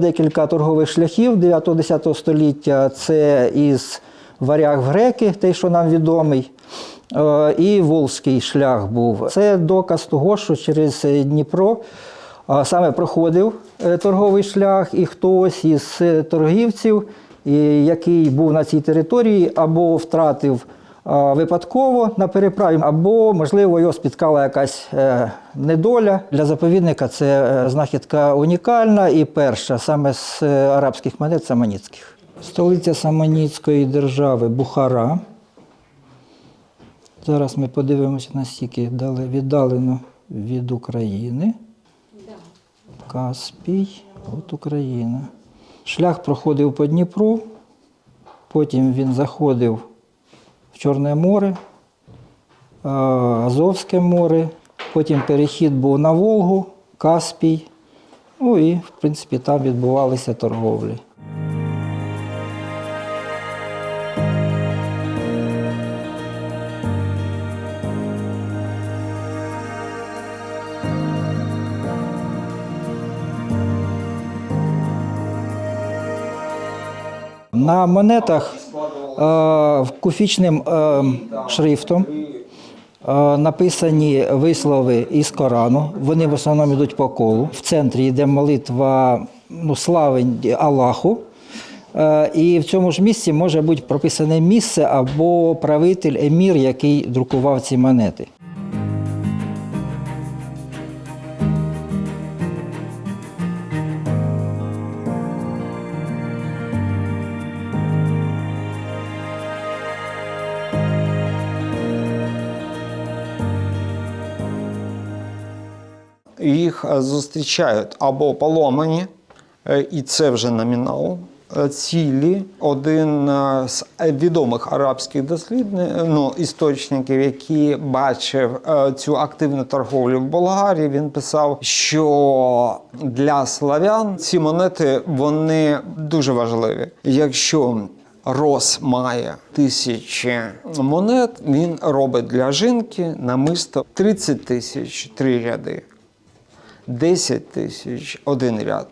Декілька торгових шляхів 9-10 століття це із варяг в греки, той, що нам відомий, е, і Волзький шлях був. Це доказ того, що через Дніпро саме проходив е, торговий шлях, і хтось із торгівців, який був на цій території, або втратив випадково на переправі, або, можливо, його спіткала якась е, недоля. Для заповідника це е, знахідка унікальна і перша, саме з е, арабських монет саманіцьких. Столиця Саманіцької держави Бухара. Зараз ми подивимося, наскільки віддалено від України. Каспій, от Україна. Шлях проходив по Дніпру, потім він заходив Чорне море, Азовське море, потім перехід був на Волгу, Каспій. Ну і, в принципі, там відбувалися торговлі. На монетах е, куфічним е, шрифтом е, написані вислови із Корану. Вони в основному йдуть по колу. В центрі йде молитва ну, славень Аллаху. Е, І в цьому ж місці може бути прописане місце або правитель, емір, який друкував ці монети. Їх е, зустрічають або поломані, е, і це вже номінал. е, Цілі один з відомих арабських дослідників, ну, істочників, який бачив цю активну торговлю в Болгарії, він писав, що для славян ці монети вони дуже важливі. Якщо Рос має тисячі монет, він робить для жінки намисто 30 тисяч три ряди. 10 тисяч один ряд.